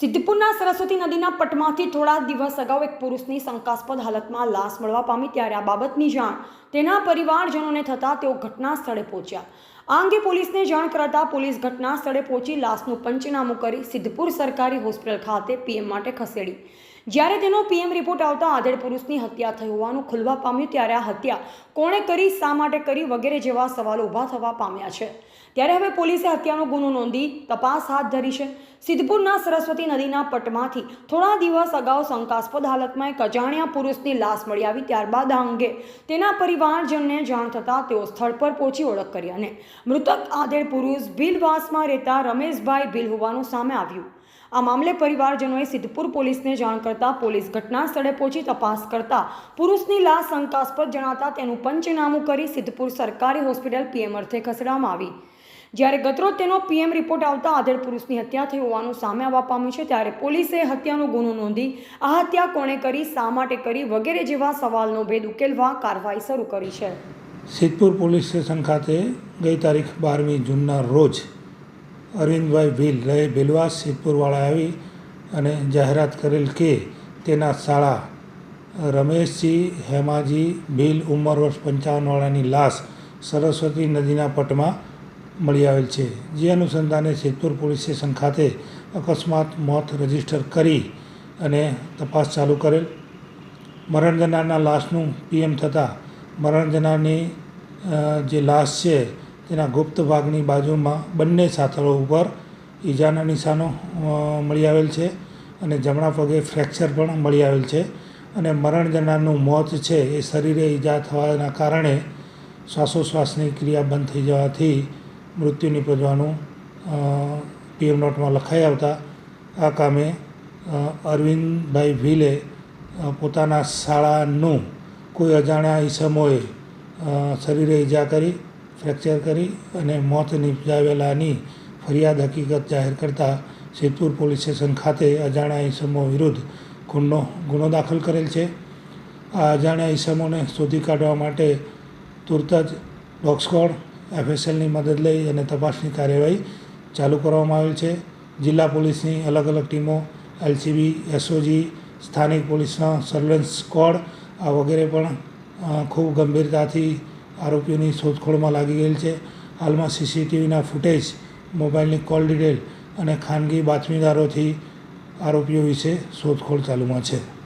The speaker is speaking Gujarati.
સિદ્ધપુરના સરસ્વતી નદીના પટમાંથી થોડા દિવસ અગાઉ એક પુરુષની શંકાસ્પદ હાલતમાં લાશ મળવા પામી ત્યારે આ બાબતની જાણ તેના પરિવારજનોને થતાં તેઓ ઘટના સ્થળે પહોંચ્યા. આ અંગે પોલીસને જાણ કરાતા પોલીસ ઘટના સ્થળે પહોંચી લાશનું પંચનામું કરી સિદ્ધપુર સરકારી હોસ્પિટલ ખાતે પીએમ માટે ખસેડી. જ્યારે તેનો પીએમ રિપોર્ટ આવતા આધેડ પુરુષની હત્યા થઈ હોવાનું ખુલવા પામ્યું, ત્યારે આ હત્યા કોણે કરી, શા માટે કરી વગેરે જેવા સવાલો ઊભા થવા પામ્યા છે. ત્યારે હવે પોલીસે હત્યાનો ગુનો નોંધી તપાસ હાથ ધરી છે. સિદ્ધપુરના સરસ્વતી નદીના પટમાંથી થોડા દિવસ અગાઉ શંકાસ્પદ હાલતમાં એક અજાણ્યા પુરુષની લાશ મળી આવી. ત્યારબાદ આ અંગે તેના પરિવારજનને જાણ થતાં તેઓ સ્થળ પર પહોંચી ઓળખ કરી અને મૃતક આધેડ પુરુષ ભીલવાસમાં રહેતા રમેશભાઈ ભીલ હોવાનું સામે આવ્યું. આ મામલે પરિવારજનોએ સિદ્ધપુર પોલીસને જાણ કરતા પોલીસ ઘટના સ્થળે પહોંચી તપાસ કરતા પુરુષની લાશ શંકાસ્પદ જણાતા તેનું પંચનામું કરી સિદ્ધપુર સરકારી હોસ્પિટલ પીએમ અર્થે ખસેડવામાં આવી. જ્યારે ગતરોજ તેનો પીએમ રિપોર્ટ આવતા આધેડ પુરુષની હત્યા થઈ હોવાનું સામે આવવા પામ્યું છે, ત્યારે પોલીસે હત્યાનો ગુનો નોંધી આ હત્યા કોણે કરી, શા માટે કરી વગેરે જેવા સવાલનો ભેદ ઉકેલવા કાર્યવાહી શરૂ કરી છે. સિદ્ધપુર પોલીસ સ્ટેશન ખાતે ગઈ તારીખ બારમી જૂનના રોજ અરવિંદભાઈ ભીલ રહે ભીલવાસ સિદ્ધપુરવાળા આવી અને જાહેરાત કરેલ કે તેના શાળા રમેશજી, હેમાજી, ભીલ ઉંમર વર્ષ પંચાવનવાળાની લાશ સરસ્વતી નદીના પટમાં મળી આવેલ છે. જે અનુસંધાને સિદ્ધપુર પોલીસ સ્ટેશન ખાતે અકસ્માત મોત રજિસ્ટર કરી અને તપાસ ચાલુ કરેલ. મરણ જનારના લાશનું પીએમ થતાં મરણ જનારની જે લાશ છે તેના ગુપ્ત ભાગની બાજુમાં બંને સાથળો ઉપર ઈજાના નિશાનો મળી આવેલ છે અને જમણા પગે ફ્રેક્ચર પણ મળી આવેલ છે અને મરણ જનારનું મોત છે એ શરીરે ઈજા થવાના કારણે શ્વાસોશ્વાસની ક્રિયા બંધ થઈ જવાથી મૃત્યુ નિપજવાનું પીએમ નોટમાં લખાઈ આવતા આ કામે અરવિંદભાઈ ભીલે પોતાના શાળાનું કોઈ અજાણ્યા ઈસમોએ શરીરે ઈજા કરી ફ્રેક્ચર કરી અને મોત નિપજાવેલાની ફરિયાદ હકીકત જાહેર કરતા સિદ્ધપુર પોલીસ સ્ટેશન ખાતે અજાણ્યા ઈસમો વિરુદ્ધ ગુનો ગુનો દાખલ કરેલ છે. આ અજાણ્યા ઈસમોને શોધી કાઢવા માટે તુરત જ ડોગ સ્ક્વોડ, એફએસએલની મદદ લઈ અને તપાસની કાર્યવાહી ચાલુ કરવામાં આવેલ છે. જિલ્લા પોલીસની અલગ અલગ ટીમો, એલસીબી, એસઓજી, સ્થાનિક પોલીસના સર્વેલન્સ સ્કોડ આ વગેરે પણ ખૂબ ગંભીરતાથી આરોપીઓની શોધખોળમાં લાગી ગયેલ છે. હાલમાં સીસીટીવીના ફૂટેજ, મોબાઈલની કોલ ડિટેલ અને ખાનગી બાતમીદારોથી આરોપીઓ વિશે શોધખોળ ચાલુમાં છે.